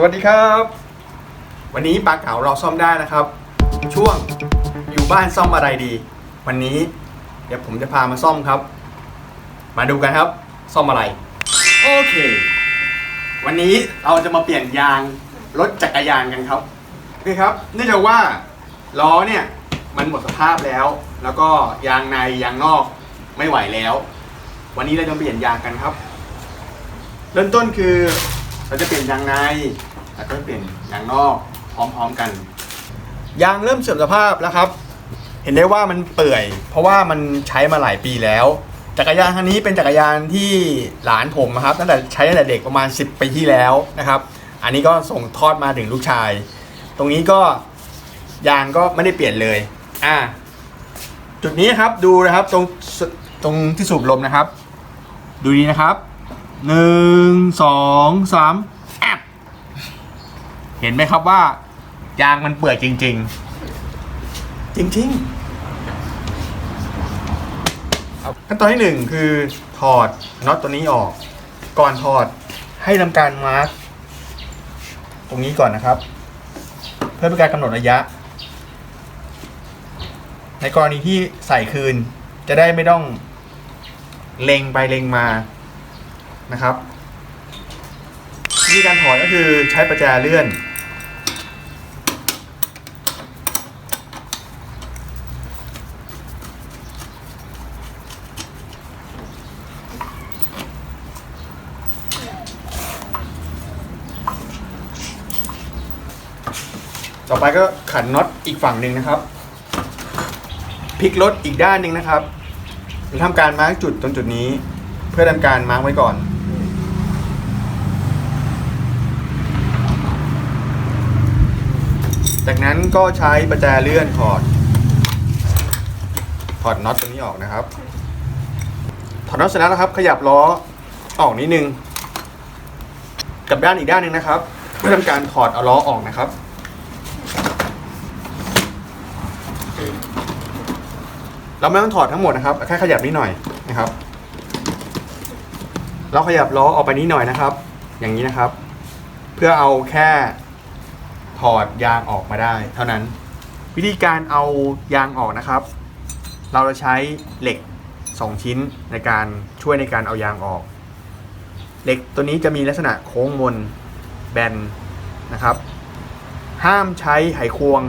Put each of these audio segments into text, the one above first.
สวัสดีครับ วันนี้ปลาเก๋าเราซ่อมได้นะครับ ช่วงอยู่บ้านซ่อมอะไรดี วันนี้ เดี๋ยวผมจะพามาซ่อมครับ มาดูกันครับ ซ่อมอะไร โอเค วันนี้เราจะมาเปลี่ยนยางรถจักรยานกันครับโอเคครับเนื่องจากว่าล้อเนี่ยมันหมดสภาพแล้ว แล้วก็ยางในยางนอกไม่ไหวแล้ว วันนี้เราจะเปลี่ยนยางกันครับ เริ่มต้นคือเราจะเปลี่ยนยางใน แล้วก็เปลี่ยนยางนอกพร้อมๆกัน ยางเริ่มเสื่อมสภาพแล้วครับ เห็นได้ว่ามันเปื่อย เพราะว่ามันใช้มาหลายปีแล้ว จักรยานคันนี้เป็นจักรยานที่หลานผมนะครับตั้งแต่ใช้ตั้งแต่เด็กประมาณ 10 ปีที่แล้วนะครับ อันนี้ก็ส่งทอดมาถึงลูกชาย ตรงนี้ก็ยางก็ไม่ได้เปลี่ยนเลย อ่า จุดนี้ครับดูนะครับตรงตรงที่สูบลมนะครับ ดูดีนะครับหนึ่งสองสาม เห็นไหมครับว่า ยางมันเปื่อยจริง ๆ จริงๆครับขั้นตอนที่หนึ่งคือถอดน็อตตัวนี้ออก ก่อนถอดให้ทำการมาร์กตรงนี้ก่อนนะครับ เพื่อเป็นการกำหนดระยะ ในกรณีที่ใส่คืนจะได้ไม่ต้องเล็งไปเล็งมานะครับวิธีการถอดก็คือใช้ประแจเลื่อน ต่อไปก็ขันน็อตอีกฝั่งหนึ่งนะครับพลิกรถอีกด้านหนึ่งนะครับเราทำการมาร์กจุดตรงจุดนี้ เพื่อทำการมาร์กไว้ก่อน จากนั้นก็ใช้ประแจเลื่อนถอดถอดน็อตตัวนี้ออกนะครับถอดน็อตเสร็จแล้วนะครับ ขยับล้อออกนิดนึง กับด้านอีกด้านหนึ่งนะครับ เพื่อทำการถอดเอาล้อออกนะครับ เราไม่ต้องถอดทั้งหมดนะครับ แค่ขยับนิดหน่อยนะครับ เราขยับล้อออกไปนิดหน่อยนะครับ อย่างนี้นะครับ เพื่อเอาแค่ถอดยางออกมาได้ เท่านั้น วิธีการเอายางออกนะครับ เราจะใช้เหล็ก 2 ชิ้นในการช่วยในการเอายางออก เหล็กตัวนี้จะมีลักษณะโค้งมนแบนนะครับ ห้ามใช้ไขควง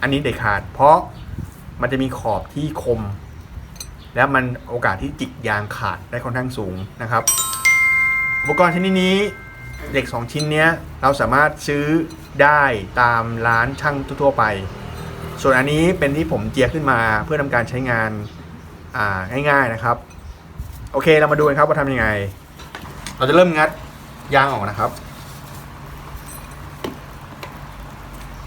อันนี้เด็ดขาด เพราะ มันจะมีขอบที่คม และมันโอกาสที่จิกยางขาดได้ค่อนข้างสูงนะครับ อุปกรณ์ชนิดนี้เหล็ก 2 ชิ้นเนี้ยเราสามารถซื้อได้ตามร้านช่างทั่วไป ส่วนอันนี้เป็นที่ผมเจียขึ้นมาเพื่อทำการใช้งานอ่าง่ายๆนะครับ โอเคเรามาดูกันครับว่าทำยังไง เราจะเริ่มงัดยางออกนะครับ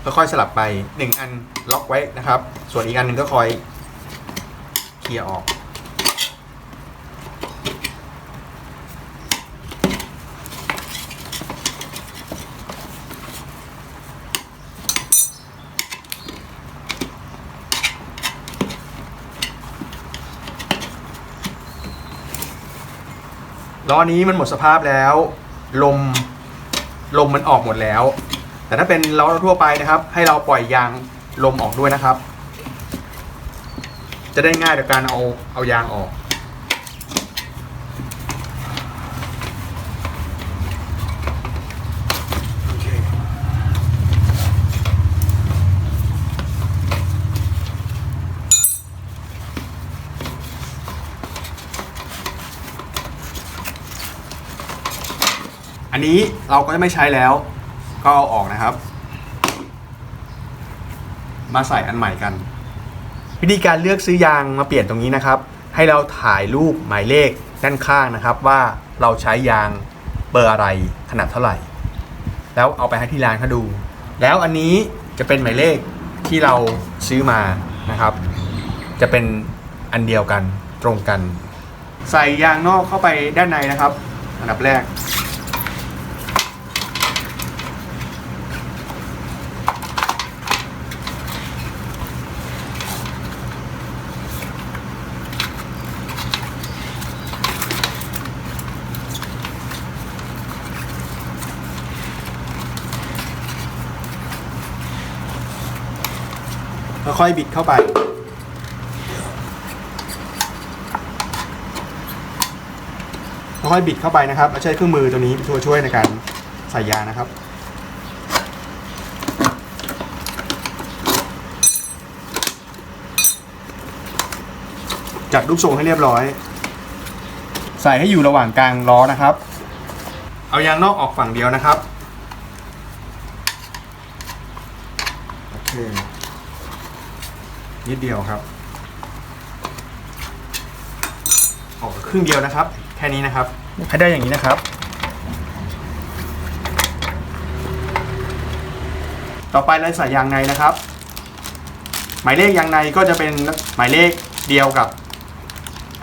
ค่อยๆสลับไป 1 อันล็อกไว้นะครับ ส่วนอีกอันหนึ่งก็คอยเคลียร์ออก ล้อนี้มันหมดสภาพแล้ว ลมลมมันออกหมดแล้ว แต่ถ้าเป็นล้อทั่วไปนะครับ ให้เราปล่อยยางลมออกด้วยนะครับ จะได้ง่ายต่อการเอาเอายางออกอันนี้เราก็จะไม่ใช้แล้ว ก็เอาออกนะครับ มาใส่อันใหม่กัน วิธีการเลือกซื้อยางมาเปลี่ยนตรงนี้นะครับ ให้เราถ่ายรูปหมายเลขด้านข้างนะครับ ว่าเราใช้ยางเบอร์อะไรขนาดเท่าไหร่ แล้วเอาไปให้ที่ร้านเขาดู แล้วอันนี้จะเป็นหมายเลขที่เราซื้อมานะครับ จะเป็นอันเดียวกันตรงกัน ใส่ยางนอกเข้าไปด้านในนะครับ อันดับแรก ค่อยบิดเข้าไป ค่อยบิดเข้าไปนะครับใช้เครื่องมือตัวนี้ตัวช่วยในการใส่ยางนะครับจัดรูปทรงให้เรียบร้อย ใส่ให้อยู่ระหว่างกลางล้อนะครับ เอายางนอกออกฝั่งเดียวนะครับ โอเค นิดเดียวครับออกครึ่งเดียวนะครับ แค่นี้นะครับ ให้ได้อย่างนี้นะครับ ต่อไปเราใส่ยางในนะครับ หมายเลขยางในก็จะเป็นหมายเลขเดียวกับ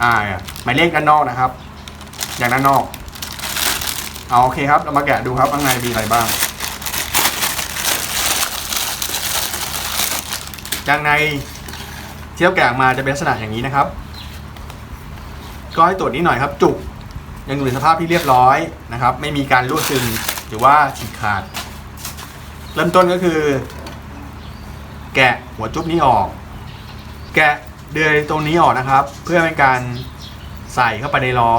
อ่าหมายเลขด้านนอกนะครับ อย่างด้านนอกเอาโอเคครับ เรามาแกะดูครับข้างในมีอะไรบ้างยางใน เที่เราแกะออกมาจะเป็นลักษณะอย่างนี้นะครับ ก็ให้ตรวจนิดหน่อยครับ จุกยังอยู่ในสภาพที่เรียบร้อยนะครับ ไม่มีการรั่วซึมหรือว่าฉีกขาด เริ่มต้นก็คือ แกะหัวจุ๊บนี้ออก แกะเดือยตรงนี้ออกนะครับ เพื่อเป็นการใส่เข้าไปในล้อ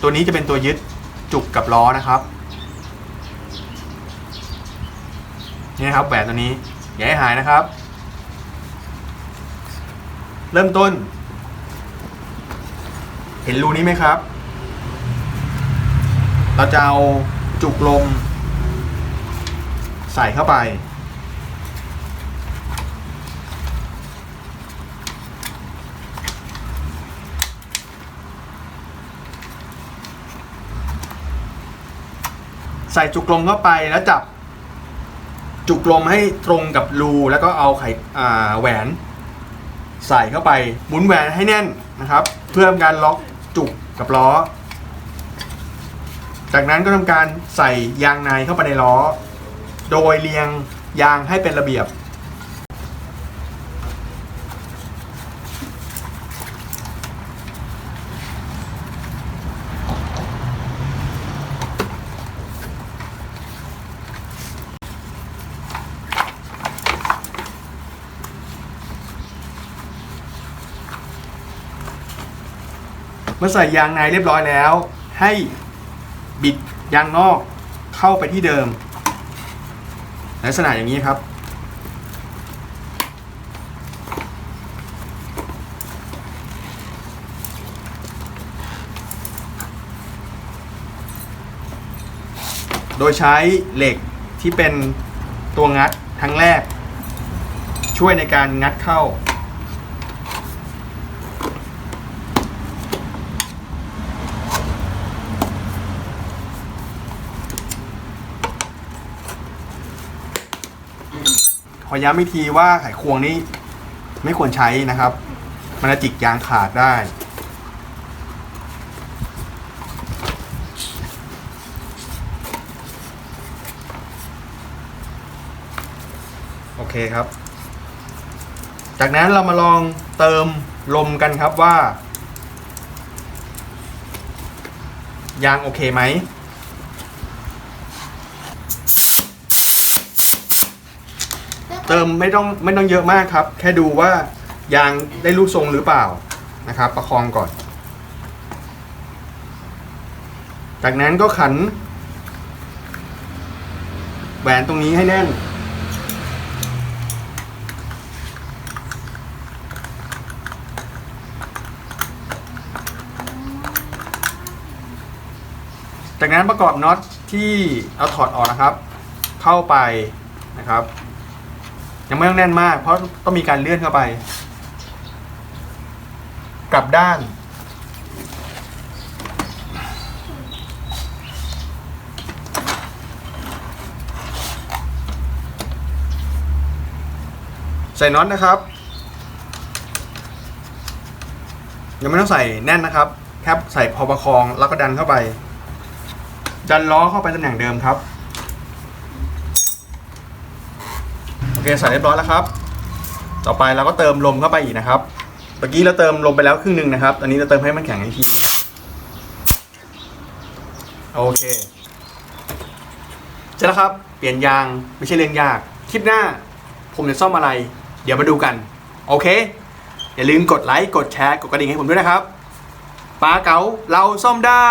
ตัวนี้จะเป็นตัวยึดจุกกับล้อนะครับนี่ครับแหวนตัวนี้อย่าให้หายนะครับ เริ่มต้น เห็นรูนี้ไหมครับ เราจะเอาจุกลม ใส่เข้าไป ใส่จุกลมเข้าไปแล้วจับจุกลมให้ตรงกับรูแล้วก็เอาไข่แหวน ใส่เข้าไปหมุนแหวนให้แน่นนะครับ เพื่อทำการล็อกจุกกับล้อ จากนั้นก็ทำการใส่ยางในเข้าไปในล้อ โดยเรียงยางให้เป็นระเบียบ มื่อใส่ยางในเรียบร้อยแล้ว ให้บิดยางนอกเข้าไปที่เดิม ลักษณะอย่างนี้ครับ โดยใช้เหล็กที่เป็นตัวงัดทั้งแรก ช่วยในการงัดเข้า อย้ำอีกทีว่าไขควงนี้ไม่ควรใช้นะครับ มันจะจิกยางขาดได้ โอเคครับ จากนั้นเรามาลองเติมลมกันครับว่า ยางโอเคไหม เติมไม่ต้องไม่ต้องเยอะมากครับ แค่ดูว่ายางได้รูปทรงหรือเปล่านะครับ ประคองก่อน จากนั้นก็ขัน แหวนตรงนี้ให้แน่น จากนั้นประกอบน็อตที่เอาถอดออกนะครับ เข้าไปนะครับ ยังไม่ต้องแน่นมาก เพราะต้องมีการเลื่อนเข้าไป กลับด้าน ใส่น็อตนะครับ ยังไม่ต้องใส่แน่นนะครับ แค่ใส่พอประคองแล้วก็ดันเข้าไป ดันล้อเข้าไปตำแหน่งเดิมครับ โอ เคใส่เรียบร้อยแล้วครับ ต่อไปเราก็เติมลมเข้าไปอีกนะครับเมื่อกี้เราเติมลมไปแล้วครึ่งหนึ่งนะครับตอนนี้เราเติมให้มันแข็งอีกทีโอเคเสร็จแล้วครับ เปลี่ยนยางไม่ใช่เรื่องยาก คลิปหน้า ผมจะซ่อมอะไร เดี๋ยวมาดูกัน โอเค อย่าลืมกดไลค์ กดแชร์ กดกระดิ่งให้ผมด้วยนะครับปลาเก๋าเราซ่อมได้